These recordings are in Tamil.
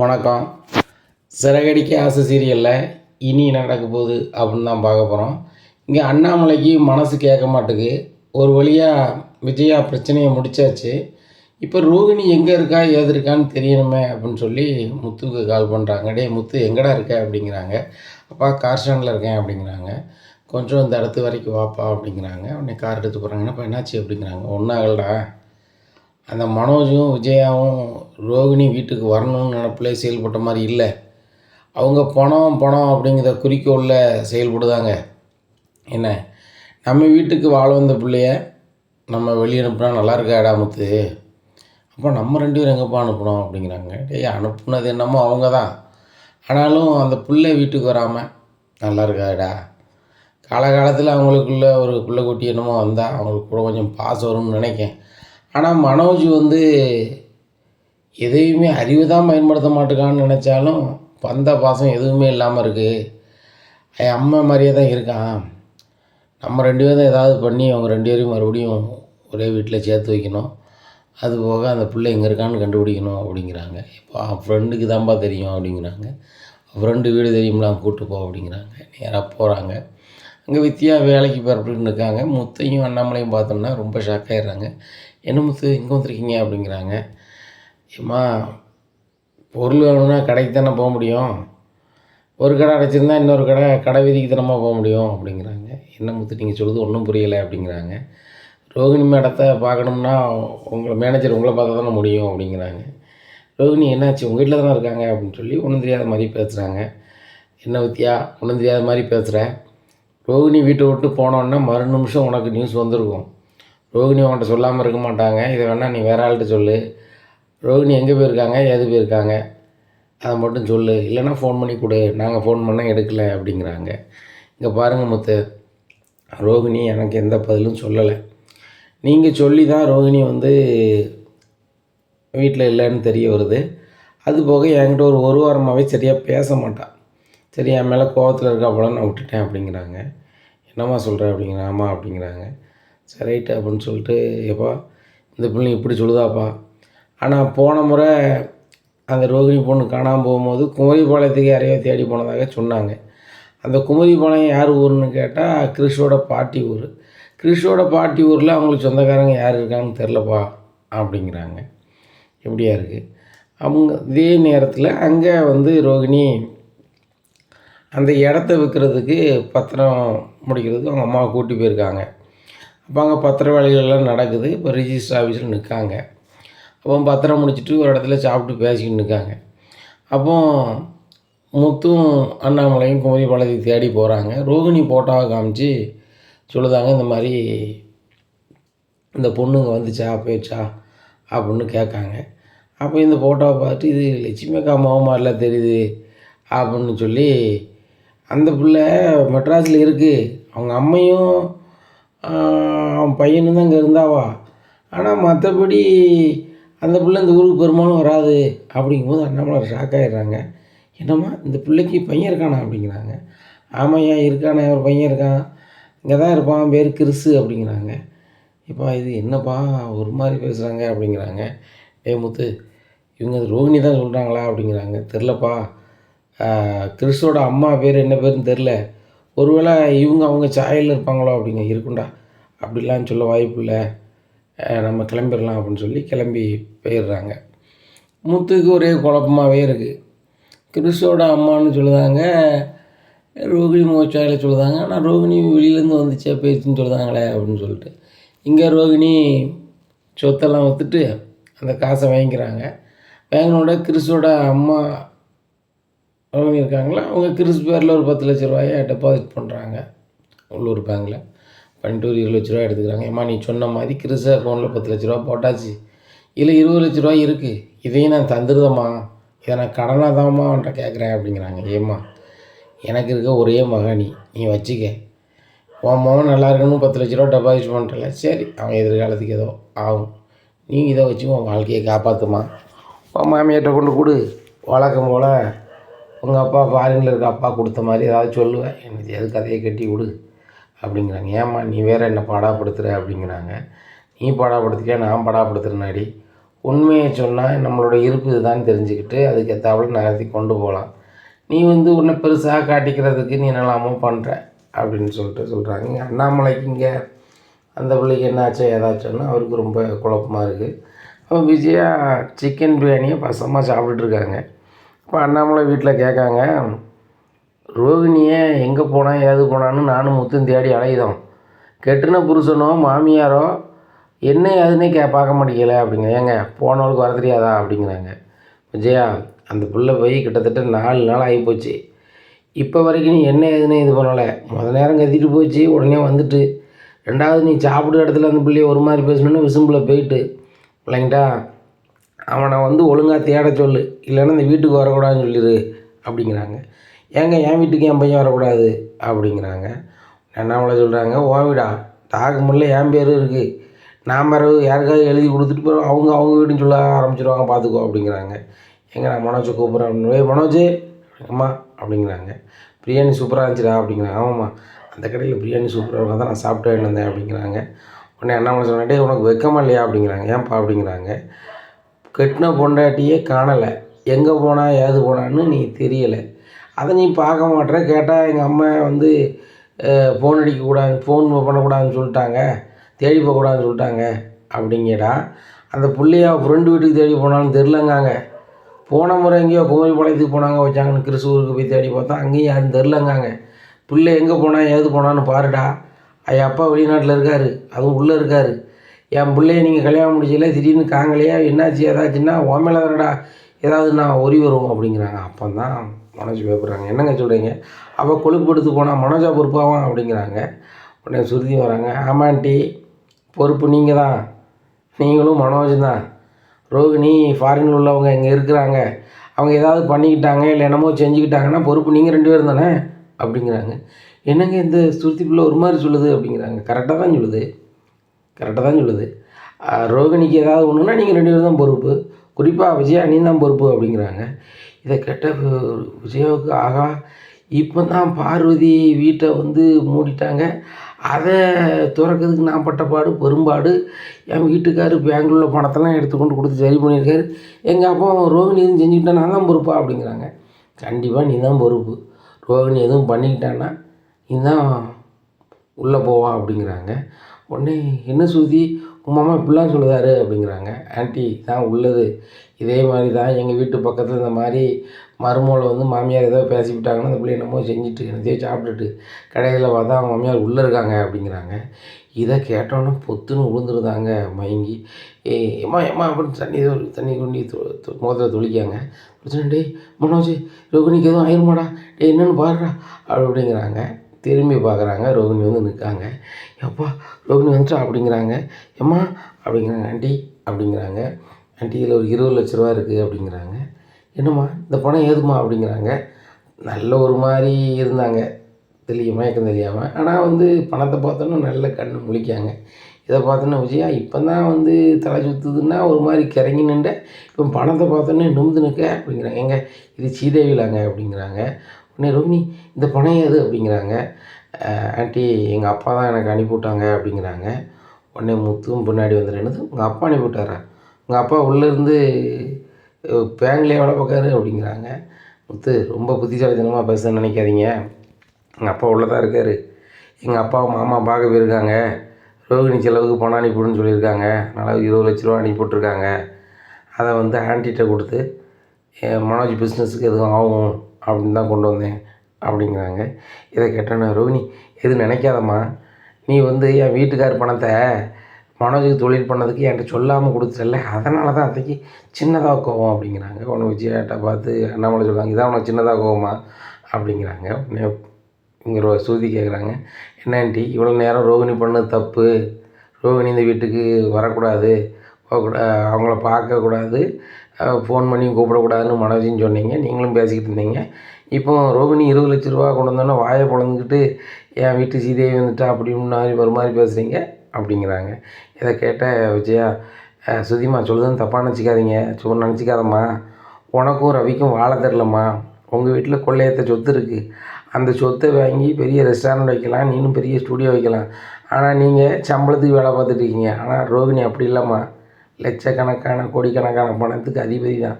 வணக்கம். சிறகடிக்க ஆசை சீரியலில் இனி நடக்க போகுது அப்படின்னு தான் பார்க்க போகிறோம் இங்கே அண்ணாமலைக்கு மனசு கேட்க மாட்டுக்கு. ஒரு வழியாக விஜயா பிரச்சனையை முடிச்சாச்சு. இப்போ ரோகிணி எங்கே இருக்கா ஏது இருக்கான்னு தெரியணுமே அப்படின்னு சொல்லி முத்துக்கு கால் பண்ணுறாங்க டே முத்து எங்கடா இருக்க? அப்படிங்கிறாங்க. அப்பா கார் ஸ்டாண்டில் இருக்கேன் அப்படிங்கிறாங்க. கொஞ்சம் இந்த இடத்து வரைக்கும் வாப்பா அப்படிங்கிறாங்க. உடனே கார் எடுத்து போகிறாங்கன்னா இப்போ என்னாச்சு? அப்படிங்கிறாங்க. ஒன்றாகலடா அந்த மனோஜும் விஜயாவும் ரோகிணி வீட்டுக்கு வரணும்னு நினப்பில் செயல்பட்ட மாதிரி இல்லை. அவங்க பணம் பணம் அப்படிங்கிற குறிக்கோளில் செயல்படுதாங்க. என்ன? நம்ம வீட்டுக்கு வாழ வந்த பிள்ளைய நம்ம வெளியே அனுப்புனா நல்லா இருக்கா முத்து? அப்போ நம்ம ரெண்டு பேரும் எங்கேப்பா அனுப்பணும் அப்படிங்கிறாங்க. டேய் அனுப்புனது என்னமோ அவங்க தான் ஆனாலும் அந்த பிள்ளை வீட்டுக்கு வராமல் நல்லா இருக்காடா? காலகாலத்தில் அவங்களுக்குள்ள ஒரு பிள்ளை குட்டி என்னமோ வந்தால் அவங்களுக்கு கூட கொஞ்சம் பாசம் வரும்னு நினைக்கேன். ஆனால் மனோஜ் வந்து எதையுமே அறிவு தான் பயன்படுத்த மாட்டேக்கான்னு நினச்சாலும் பந்த பாசம் எதுவுமே இல்லாமல் இருக்குது என் அம்மா மாதிரியே தான் இருக்கான். நம்ம ரெண்டு பேரும் தான் ஏதாவது பண்ணி அவங்க ரெண்டு பேரையும் மறுபடியும் ஒரே வீட்டில் சேர்த்து வைக்கணும். அது போக அந்த பிள்ளை எங்கே இருக்கான்னு கண்டுபிடிக்கணும் அப்படிங்கிறாங்க. இப்போ ஃப்ரெண்டுக்கு தான்ப்பா தெரியும் அப்படிங்கிறாங்க. ஃப்ரெண்டு வீடு தெரியும்ல கூப்பிட்டு போ அப்படிங்கிறாங்க. நேராக போகிறாங்க அங்கே வித்தியா வேலைக்கு பரப்பிட்டு இருக்காங்க. முத்தையும் அண்ணாமலையும் பார்த்தோம்னா ரொம்ப ஷாக் ஆகிடுறாங்க என்ன முத்து இங்கே வந்திருக்கீங்க? அப்படிங்கிறாங்க. ஏம்மா பொருள் வேணும்னா கடைக்கு தானே போக முடியும். ஒரு கடை அடைச்சிருந்தா இன்னொரு கடை கடை வீதிக்கு தானம்மா போக முடியும்? அப்படிங்கிறாங்க. என்ன முத்து நீங்கள் சொல்லுது ஒன்றும் புரியலை அப்படிங்கிறாங்க. ரோகிணி மேடத்தை பார்க்கணும்னா உங்களை மேனேஜர் உங்களை பார்த்தா தானே முடியும் அப்படிங்கிறாங்க. ரோகிணி என்னாச்சு? உங்கள் வீட்டில் தானே இருக்காங்க? அப்படின்னு சொல்லி ஒன்றும் தெரியாத மாதிரி பேசுகிறாங்க என்ன வித்தியா ஒன்றும் தெரியாத மாதிரி பேசுகிறேன் ரோகிணி வீட்டை விட்டு போனோன்னா மறு நிமிஷம் உனக்கு நியூஸ் வந்திருக்கும். ரோகிணி உன்கிட்ட சொல்லாமல் இருக்க மாட்டாங்க. இதை வேணால் நீ வேற ஆள்கிட்ட சொல்லு. ரோகிணி எங்கே போயிருக்காங்க? ஏது போயிருக்காங்க? அதை மட்டும் சொல்லு. இல்லைன்னா ஃபோன் பண்ணி கொடு. நாங்கள் ஃபோன் பண்ணால் எடுக்கலை அப்படிங்கிறாங்க. இங்கே பாருங்கள் முத்து. ரோகிணி எனக்கு எந்த பதிலும் சொல்லலை. நீங்கள் சொல்லி தான் ரோகிணி வந்து வீட்டில் இல்லைன்னு தெரிய வருது. அது போக என்கிட்ட ஒரு ஒரு வாரமாகவே சரியாக பேச மாட்டான் சரி என் மேலே கோவத்தில் இருக்கா போல நான் விட்டுட்டேன் அப்படிங்கிறாங்க. என்னம்மா சொல்கிற அப்படிங்கிற ஆமாம் அப்படிங்கிறாங்க. சரி ரைட்டு அப்படின்னு சொல்லிட்டு எப்பா இந்த பிள்ளைங்க இப்படி சொல்லுதாப்பா. ஆனால் போன முறை அந்த ரோகிணி பொண்ணு காணாமல் போகும்போது குமரிபாளையத்துக்கு யாரையோ தேடி போனதாக சொன்னாங்க. அந்த குமரிபாளையம் யார் ஊர்னு கேட்டால் கிறிஷோட பாட்டி ஊர். கிறிஷோட பாட்டி ஊரில் அவங்களுக்கு சொந்தக்காரங்க யார் இருக்காங்கன்னு தெரிலப்பா அப்படிங்கிறாங்க. எப்படியா இருக்குது அவங்க இதே நேரத்தில் அங்கே வந்து ரோகிணி அந்த இடத்த விற்கிறதுக்கு பத்திரம் முடிக்கிறதுக்கு அவங்க அம்மாவை கூட்டி போயிருக்காங்க. அப்போ அங்கே பத்திர வேலைகள் எல்லாம் நடக்குது. இப்போ ரிஜிஸ்டர் ஆஃபீஸில் நிற்காங்க அப்போ பத்திரம் முடிச்சுட்டு ஒரு இடத்துல சாப்பிட்டு பேசிக்கிட்டு நிற்காங்க அப்போ முத்தும் அண்ணாமலையும் குமரி பாளையத்தை தேடி போகிறாங்க ரோகிணி போட்டோவை காமிச்சு சொல்லுதாங்க இந்த மாதிரி இந்த பொண்ணுங்க வந்துச்சா போயிடுச்சா? அப்படின்னு கேட்காங்க. அப்போ இந்த ஃபோட்டோவை பார்த்துட்டு இது லட்சுமிக்கா மாதிரிலாம் தெரியுது அப்படின்னு சொல்லி அந்த பிள்ளை மெட்ராஸில் இருக்குது அவங்க அம்மையும் அவன் பையனும் தான் இங்கே இருந்தாவா? ஆனால் மற்றபடி அந்த பிள்ளை இந்த ஊருக்கு பெரும்பாலும் வராது. அப்படிங்கும்போது அண்ணாமலை ஷாக் ஆகிடுறாங்க என்னம்மா இந்த பிள்ளைக்கு பையன் இருக்கானா? அப்படிங்கிறாங்க. ஆமாய்யா இருக்கானே ஒரு பையன் இருக்கான். இங்கே தான் இருப்பான் பேர் கிறிஸு அப்படிங்கிறாங்க. இப்போ இது என்னப்பா ஒரு மாதிரி பேசுகிறாங்க அப்படிங்கிறாங்க. டேய் முத்து இவங்க அது ரோகிணி தான் சொல்கிறாங்களா அப்படிங்கிறாங்க. தெரிலப்பா கிறிஸோட அம்மா பேர் என்ன பேருன்னு தெரில ஒருவேளை இவங்க அவங்க சாயலில் இருப்பாங்களோ அப்படிங்க இருக்குண்டா அப்படிலாம் சொல்ல வாய்ப்பு இல்லை நம்ம கிளம்பிடலாம் அப்படின்னு சொல்லி கிளம்பி போயிடுறாங்க. முத்துக்கு ஒரே குழப்பமாகவே இருக்குது கிறிஸ்டோட அம்மான்னு சொல்லுதாங்க ரோகிணி மோச்சாயில் சொல்லுதாங்க ஆனால் ரோகிணி வெளியிலேருந்து வந்துச்சே பேச்சுன்னு சொல்லுதாங்களே அப்படின்னு சொல்லிட்டு. இங்கே ரோகிணி சொத்தெல்லாம் விற்றுட்டு அந்த காசை வாங்கிக்கிறாங்க. வாங்கினோட கிறிஸ்டோட அம்மா அவங்க இருக்காங்களா? அவங்க கிறிஸ் பேரில் ஒரு பத்து லட்ச ரூபாயை டெபாசிட் பண்ணுறாங்க உள்ளூர் பேங்கில் பண்ணிட்டு ஒரு இருபது லட்ச ரூபா எடுத்துக்கிறாங்க. ஏம்மா நீ சொன்ன மாதிரி கிறிஸ் அக்கௌண்ட்டில் பத்து லட்ச ரூபா போட்டாச்சு. இல்லை இருபது லட்ச ரூபா இருக்குது இதையும் நான் தந்துருதம்மா. இதை நான் கடனாக தான்மா அவன்கிட்ட கேட்குறேன் அப்படிங்கிறாங்க. ஏம்மா எனக்கு இருக்க ஒரே மகனி நீ. வச்சுக்க. உன் மகன் நல்லா இருக்கணும் பத்து லட்ச ரூபா டெபாசிட் பண்ணிட்டல. சரி அவன் எதிர்காலத்துக்கு ஏதோ ஆகும். நீ இதை வச்சு உன் வாழ்க்கையை காப்பாற்றுமா உன் மாமியார்கிட்ட கொண்டு கொடு. வழக்கம் போல் உங்கள் அப்பா ஃபாரினில் இருக்க அப்பா கொடுத்த மாதிரி ஏதாவது சொல்லுவேன். எனக்கு எது கதையை கட்டி விடு? அப்படிங்கிறாங்க. ஏம்மா நீ வேறு என்ன பாடாப்படுத்துகிற அப்படிங்கிறாங்க. நீ பாடாப்படுத்திட்டியா? நான் பாடாப்படுத்துகிறனாடி உண்மையை சொன்னால் நம்மளோட இருப்பு இதுதான் தெரிஞ்சுக்கிட்டு அதுக்கு ஏற்றாப்புல நகர்த்தி கொண்டு போகலாம். நீ வந்து உன்னை பெருசாக காட்டிக்கிறதுக்கு நீ என்னெல்லாமோ பண்ணுற அப்படின்னு சொல்லிட்டு சொல்கிறாங்க இங்கே அண்ணாமலைக்கு இங்கே அந்த பிள்ளைக்கு என்னாச்சோ ஏதாச்சோன்னா அவருக்கு ரொம்ப குழப்பமாக இருக்குது அவன் விஜயா சிக்கன் பிரியாணியை பசமாக சாப்பிட்டுட்ருக்காங்க இப்போ அப்போ அண்ணாமலை வீட்டில் கேட்காங்க ரோகிணியை எங்கே போனால் ஏது போனான்னு நானும் முத்தும் தேடி அலையுதோம். கெட்டின புருஷனோ மாமியாரோ என்ன ஏதுன்னே கே பார்க்க மாட்டேங்கல அப்படிங்க ஏங்க போனவளுக்கு வர தெரியாதா அப்படிங்கிறாங்க. விஜயா அந்த பிள்ளை போய் கிட்டத்தட்ட நாலு நாள் ஆகிப்போச்சு இப்போ வரைக்கும் நீ என்ன ஏதுன்னு இது பண்ணலை. முத நேரம் கத்திட்டு போச்சு உடனே வந்துட்டு. ரெண்டாவது நீ சாப்பிடுற இடத்துல அந்த பிள்ளைய ஒரு மாதிரி பேசணுன்னு விசும்பில் போயிட்டு. இல்லைங்கட்டா அவனை வந்து ஒழுங்காக தேட சொல்லு இல்லைன்னா இந்த வீட்டுக்கு வரக்கூடாதுன்னு சொல்லிடு அப்படிங்கிறாங்க. ஏங்க என் வீட்டுக்கு என் பையன் வரக்கூடாது அப்படிங்கிறாங்க. அண்ணாமலை சொல்கிறாங்க ஓ வீடா? டாக்குமெண்ட்டில் என் பேர் இருக்குது நான் பிறகு யாருக்காவது எழுதி கொடுத்துட்டு போகிறோம் அவங்க அவங்க வீடுன்னு சொல்ல ஆரம்பிச்சிருவாங்க பார்த்துக்கோ அப்படிங்கிறாங்க. எங்க நான் மனோஜை கூப்பிட்றேன். அப்படின்னு மனோஜ்! அம்மா அப்படிங்கிறாங்க. பிரியாணி சூப்பராக இருந்துச்சுடா அப்படிங்கிறாங்க. ஆமாம்மா அந்த கடையில் பிரியாணி சூப்பராக இருக்கும் தான் நான் சாப்பிட்டு வாங்கிட்டு வந்தேன் அப்படிங்கிறாங்க. உடனே அண்ணாமலை சொன்னாட்டே உனக்கு வெக்கமா இல்லையா? அப்படிங்கிறாங்க. ஏன்ப்பா அப்படிங்கிறாங்க. கெட்டின பொண்டாட்டியே காணலை. எங்கே போனா ஏது போனான்னு நீ தெரியலை. அதை நீ பார்க்க மாட்டேற. கேட்டால் எங்கள் அம்மா வந்து ஃபோன் அடிக்கக்கூடாது ஃபோன் பண்ணக்கூடாதுன்னு சொல்லிட்டாங்க. தேடி போகக்கூடாதுன்னு சொல்லிட்டாங்க அப்படிங்கடா. அந்த பிள்ளைய ஃப்ரெண்டு வீட்டுக்கு தேடி போனாலும் தெரிலங்காங்க போன முறை எங்கேயோ குமரிப்பாளையத்துக்கு போனாங்க வச்சாங்கன்னு கிறிஸ்தூருக்கு போய் தேடி பார்த்தா அங்கேயும் யாரும் தெரிலங்காங்க பிள்ளை எங்கே போனால் ஏது போனான்னு பாருடா. என் அப்பா வெளிநாட்டில் இருக்கார். அதுவும் உள்ளே இருக்கார். என் பிள்ளைய நீங்கள் கல்யாணம் முடிச்சதில்ல திடீர்னு காங்கலையா என்னாச்சு ஏதாச்சுன்னா உன் மேலே தானடா ஏதாவது நான் ஒரி வரும் அப்படிங்கிறாங்க. அப்போ தான் மனோஜ் பயப்படுறாங்க. என்னங்க சொல்கிறீங்க அவள் கொழுப்படுத்து போனால் மனோஜா பொறுப்பாவான் அப்படிங்கிறாங்க. உடனே சுருதி வராங்க. ஆமாண்டி பொறுப்பு நீங்கள் தான் நீங்களும் மனோஜ் தான். ரோகிணி ஃபாரினில் உள்ளவங்க இங்கே இருக்கிறாங்க. அவங்க ஏதாவது பண்ணிக்கிட்டாங்க இல்லை என்னமோ செஞ்சுக்கிட்டாங்கன்னா பொறுப்பு நீங்கள் ரெண்டு பேரும் தானே? அப்படிங்கிறாங்க. என்னங்க இந்த சுருத்தி பிள்ளை ஒரு மாதிரி சொல்லுது அப்படிங்கிறாங்க. கரெக்டாக தான் சொல்லுது. கரெக்டாக தான் சொல்லுது. ரோகிணிக்கு ஏதாவது ஒன்றுனா நீங்கள் ரெண்டு பேரும் தான் பொறுப்பு. குறிப்பாக விஜயா நீ தான் பொறுப்பு அப்படிங்கிறாங்க. இதை கேட்ட விஜயாவுக்கு ஆகா இப்போ தான் பார்வதி வீட்டை வந்து மூடிட்டாங்க. அதை திறக்கிறதுக்கு நான் பட்டப்பாடு பெரும்பாடு. என் வீட்டுக்காரு பெங்களூரில் பணத்தெல்லாம் எடுத்துக்கொண்டு கொடுத்து சரி பண்ணியிருக்காரு. எங்கள் அப்பா ரோகிணி எதுவும் செஞ்சுக்கிட்டா நான் தான் பொறுப்பா? அப்படிங்கிறாங்க. கண்டிப்பாக நீ தான் பொறுப்பு. ரோகிணி எதுவும் பண்ணிக்கிட்டான்னா நீ தான் உள்ளே போவா அப்படிங்கிறாங்க. உடனே என்ன சுருதி உங்கள் மாமா இப்படிலாம் சொல்லுதாரு அப்படிங்கிறாங்க. ஆண்டி தான் உள்ளது. இதே மாதிரி தான் எங்கள் வீட்டு பக்கத்தில் இந்த மாதிரி மருமகளை வந்து மாமியார் ஏதோ பேசிவிட்டாங்கன்னா அந்த பிள்ளை என்னமோ செஞ்சுட்டு என்னத்தையோ சாப்பிட்டுட்டு கடையில் பார்த்தா அவங்க மாமியார் உள்ளே இருக்காங்க அப்படிங்கிறாங்க. இதை கேட்டோன்னே பொத்துன்னு விழுந்துருந்தாங்க மயங்கி. ஏ எம்மா ஏம்மா அப்படின்னு தண்ணி தண்ணி கொண்டு தொ- தொ- முகத்தில் தொளிக்காங்க. பிரச்சனை டேய் மனோஜ் ரோகிணிக்கு எதுவும் ஆயிருமாடா? டே என்னன்னு பாருடா அப்படிங்கிறாங்க. திரும்பி பார்க்குறாங்க. ரோகிணி வந்து நிற்காங்க. எப்பா ரோகிணி வந்துட்டா? அப்படிங்கிறாங்க. ஏம்மா? அப்படிங்கிறாங்க. ஆண்டி அப்படிங்கிறாங்க. ஆண்டி இதில் ஒரு இருபது லட்ச ரூபா இருக்குது அப்படிங்கிறாங்க. என்னம்மா? இந்த பணம் ஏதுமா அப்படிங்கிறாங்க. நல்ல ஒரு மாதிரி இருந்தாங்க. தெரியும் மயக்கம் தெரியாமல் ஆனால் வந்து பணத்தை பார்த்தோன்னா நல்ல கண்ணு முழிக்காங்க. இதை பார்த்தோன்னா விஜயா இப்போ தான் வந்து தலை சுற்றுதுன்னா ஒரு மாதிரி கிறங்கி நின்ற இப்போ பணத்தை பார்த்தோன்னே நிமிந்து நிற்க அப்படிங்கிறாங்க. எங்க இது சீதேவிலாங்க அப்படிங்கிறாங்க. உடனே ரோகிணி இந்த பணம் எது? அப்படிங்கிறாங்க. ஆண்டி எங்கள் அப்பா தான் எனக்கு அனுப்பிவிட்டாங்க அப்படிங்கிறாங்க. உடனே முத்தும் பின்னாடி வந்துட்டு என்னது? உங்கள் அப்பா அனுப்பிவிட்டாரா உங்கள் அப்பா உள்ளேருந்து பேங்க்லேயே வேலை பார்க்காரு அப்படிங்கிறாங்க. முத்து ரொம்ப புத்திசாலித்தனமாக பேச நினைக்காதீங்க. எங்கள் அப்பா உள்ளே தான் இருக்கார். எங்கள் அப்பா மாமா பார்க்க போயிருக்காங்க. ரோகிணி செலவுக்கு பணம் அனுப்பிவிடுன்னு சொல்லியிருக்காங்க. அதனால் இருபது லட்ச ரூபா அனுப்பிவிட்ருக்காங்க அதை வந்து ஆண்டிகிட்ட கொடுத்து என் மனோஜ் பிஸ்னஸுக்கு எதுவும் ஆகும். அப்படின்னு தான் கொண்டு வந்தேன் அப்படிங்கிறாங்க. இதை கேட்டோன்னே ரோகிணி எதுவும் நினைக்காதம்மா. நீ வந்து என் வீட்டுக்கார் பணத்தை மனோஜுக்கு தொழில் பண்ணதுக்கு என்கிட்ட சொல்லாமல் கொடுத்துட்டல அதனால தான் அதைக்கு சின்னதாக கோவம் அப்படிங்கிறாங்க. உனக்கு விஜயாட்டை பார்த்து அண்ணாமலை சொல்கிறாங்க இதான் உனக்கு சின்னதாக கோவமா? அப்படிங்கிறாங்க. உடனே இங்கே ரோ சூதி கேட்குறாங்க என்ன ஆண்டி இவ்வளோ நேரம் ரோகிணி பண்ணது தப்பு. ரோகிணி இந்த வீட்டுக்கு வரக்கூடாது. அவங்கள பார்க்கக்கூடாது. ஃபோன் பண்ணி கூப்பிடக்கூடாதுன்னு மனோஜின்னு சொன்னீங்க. நீங்களும் பேசிக்கிட்டு இருந்தீங்க. இப்போ ரோகிணி இருபது லட்ச ரூபா கொண்டு வந்தோன்னே வாயை பிளந்துக்கிட்டு என் வீட்டு சீதையை வந்துட்டா அப்படின்னு மாதிரி ஒரு மாதிரி பேசுகிறீங்க அப்படிங்கிறாங்க. இதை கேட்ட விஜயா சுதிமா சொல்லுதுன்னு தப்பாக நினச்சிக்காதீங்க. சும்மா நினச்சிக்காதம்மா. உனக்கும் ரவிக்கும் வாழ தெரிலம்மா. உங்கள் வீட்டில் கொள்ளையத்த சொத்து இருக்குது அந்த சொத்தை வாங்கி பெரிய ரெஸ்டாரண்ட் வைக்கலாம். நீனும் பெரிய ஸ்டூடியோ வைக்கலாம். ஆனால் நீங்கள் சம்பளத்துக்கு வேலை பார்த்துட்டு இருக்கீங்க. ஆனால் ரோகிணி அப்படி இல்லைம்மா. லட்சக்கணக்கான கோடிக்கணக்கான பணத்துக்கு அதிபதி தான்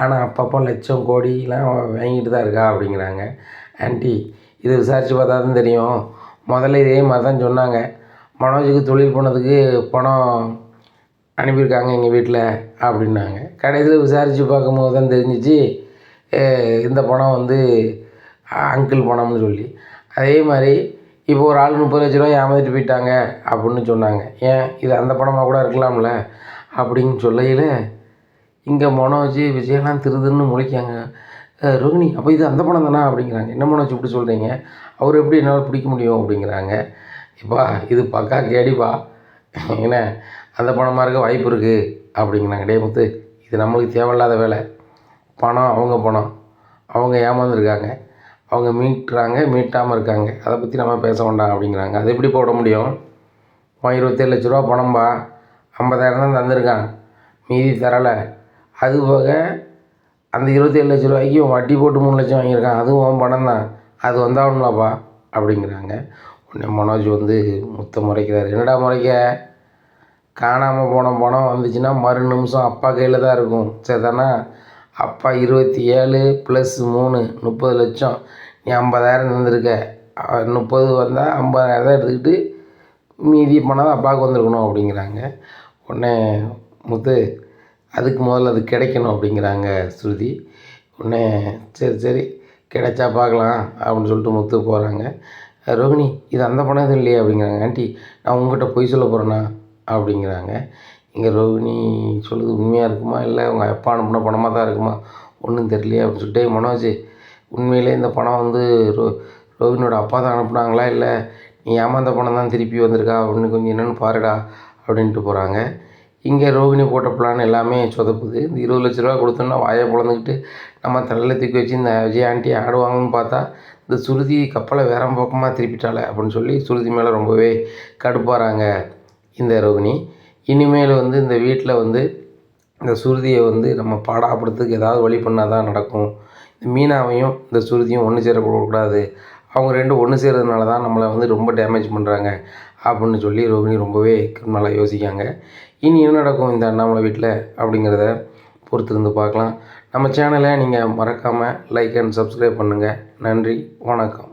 ஆனால் அப்பப்போ லட்சம் கோடிலாம் வாங்கிட்டு தான் இருக்கா அப்படிங்கிறாங்க. ஆன்ட்டி இது விசாரித்து பார்த்தா தான் தெரியும். முதல்ல இதே மாதிரி தான் சொன்னாங்க. மனோஜுக்கு தொழில் போனதுக்கு பணம் அனுப்பியிருக்காங்க எங்கள் வீட்டில் அப்படின்னாங்க. கடைசியில் விசாரித்து பார்க்கும்போது தான் தெரிஞ்சிச்சு இந்த பணம் வந்து அங்கிள் பணம்னு சொல்லி. அதே மாதிரி இப்போ ஒரு ஆள் முப்பது லட்ச ரூபா ஏமாந்துட்டு போயிட்டாங்க அப்படின்னு சொன்னாங்க. ஏன்? இது அந்த பணமாக கூட இருக்கலாம்ல. அப்படின்னு சொல்லையில் இங்கே மனோஜ் விஜயெல்லாம் திருதுன்னு முழிக்காங்க அஹ் ரோகிணி அப்போ இது அந்த படம் தானா அப்படிங்கிறாங்க. என்ன மனோஜ் இப்படி சொல்கிறீங்க அவர் எப்படி என்னால் பிடிக்க முடியும் அப்படிங்கிறாங்க. இப்பா இது பக்கா கேடிப்பா என்ன? அந்த பணமாக இருக்க வாய்ப்பு இருக்குது அப்படிங்கிறாங்க. டே முத்து இது நம்மளுக்கு தேவையில்லாத வேலை. பணம் அவங்க பணம். அவங்க ஏமாந்துருக்காங்க. அவங்க மீட்டுறாங்க மீட்டாமல் இருக்காங்க. அதை பற்றி நம்ம பேச வேண்டாம் அப்படிங்கிறாங்க. அது எப்படி போட முடியும்? இருபத்தேழு லட்ச ரூபா பணம்பா. ஐம்பதாயிரம் தான் தந்திருக்கான் மீதி தரலை. அது போக அந்த இருபத்தேழு லட்ச ரூபாய்க்கு வட்டி போட்டு மூணு லட்சம் வாங்கியிருக்கான். அதுவும் உன் பணம் தான். அது வந்தாகணும்லப்பா அப்படிங்கிறாங்க. உடனே மனோஜ் வந்து முத்த முறைக்கிறார். என்னடா முறைக்க? காணாமல் போன பணம் வந்துச்சுன்னா மறு நிமிஷம் அப்பா கையில் தான் இருக்கும். சரிதானா அப்பா இருபத்தி ஏழு ப்ளஸ் மூணு முப்பது லட்சம். நீ ஐம்பதாயிரம் தந்திருக்க. முப்பது வந்தால் ஐம்பதாயிரம் தான் எடுத்துக்கிட்டு மீதி பணம் தான் அப்பாவுக்கு வந்திருக்கணும் அப்படிங்கிறாங்க. உடனே முத்து அதுக்கு முதல்ல அது கிடைக்கணும் அப்படிங்கிறாங்க ஸ்ருதி. உடனே சரி சரி கிடைச்சா பார்க்கலாம் அப்படின்னு சொல்லிட்டு முத்து போகிறாங்க ரோகிணி இது அந்த பணம் எதுவும் இல்லையே அப்படிங்கிறாங்க. ஆண்டி நான் உங்ககிட்ட பொய் சொல்ல போகிறேன்னா அப்படிங்கிறாங்க. இங்கே ரோகிணி சொல்லுது உண்மையாக இருக்குமா? இல்லை உங்கள் அப்பா அனுப்பின பணமாக தான் இருக்குமா? ஒன்றும் தெரியலையே அப்படின்னு சொல்லிட்டு மனோஜ் உண்மையிலே இந்த பணம் வந்து ரோ ரோகிணியோட அப்பா தான் அனுப்புனாங்களா? இல்லை நீ ஏமாந்த பணம் தான் திருப்பி வந்திருக்கா? அப்படின்னு கொஞ்சம் என்னென்னு பாருடா அப்படின்ட்டு போகிறாங்க இங்கே ரோகிணி போட்ட பிளான் எல்லாமே சொதப்புது. இந்த இருபது லட்ச ரூபா கொடுத்தோன்னா வாயை பிளந்துக்கிட்டு நம்ம தலையில் தூக்கி வச்சு இந்த விஜய் ஆண்டி ஆடுவாங்கன்னு பார்த்தா இந்த சுருதி கப்பலை வேற பக்கமாக திருப்பிட்டாளே அப்படின்னு சொல்லி சுருதி மேலே ரொம்பவே கடுப்பாகிறாங்க இந்த ரோகிணி. இனிமேல் வந்து இந்த வீட்டில் வந்து இந்த சுருதியை வந்து நம்ம பாடாப்படுறதுக்கு ஏதாவது வழி பண்ணால் தான் நடக்கும். இந்த மீனாவையும் இந்த சுருதியும் ஒன்று சேரக்கூடாது அவங்க ரெண்டும் ஒன்று சேர்றதுனால தான் நம்மளை வந்து ரொம்ப டேமேஜ் பண்ணுறாங்க அப்படின்னு சொல்லி ரோகிணி ரொம்பவே நல்லா யோசிக்காங்க. இனி என்ன நடக்கும் இந்த அண்ணாமலை வீட்டில் அப்படிங்கிறத பொறுத்திருந்து பார்க்கலாம். நம்ம சேனலை நீங்கள் மறக்காமல் லைக் அண்ட் சப்ஸ்கிரைப் பண்ணுங்கள் நன்றி வணக்கம்.